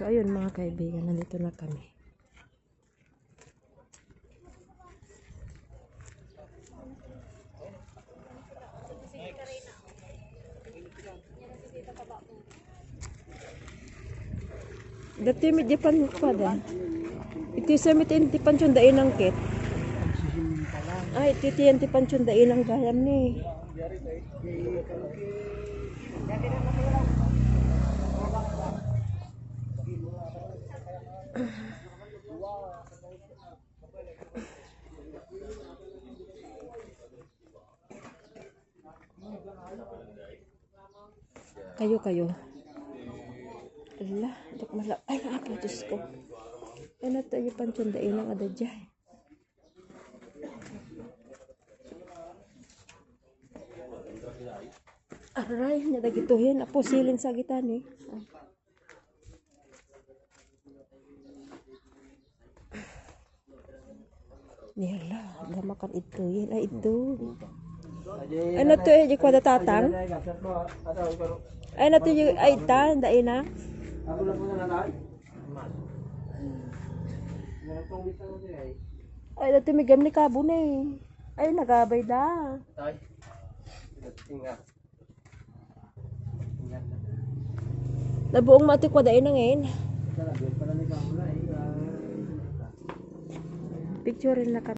So, ayun mga kaibigan, nandito na kami. Dati may dipan pa din. Ito sa may tintipan tsundain ang kit. Ay, ito tintipan tsundain ang gayam ni. Kayo, kayo. Ala, dok mala. Ay, apo, Diyos ko. Ano tayo pansundain ang adadya. Aray, niya dagituhin. Apo, silin sa gitan eh. Nila, gamakan ito yun. Ay, ito. Ano to eh, ko tatang? Ay, na to yung, ay, ta, dahil na. Ako lang muna din ay. Ay, dati may gam ni kabo na eh. Ay, nagabay da. Na. Nabuong mati ko dahil na ngayon. Na eh. Ah, Picture rin na.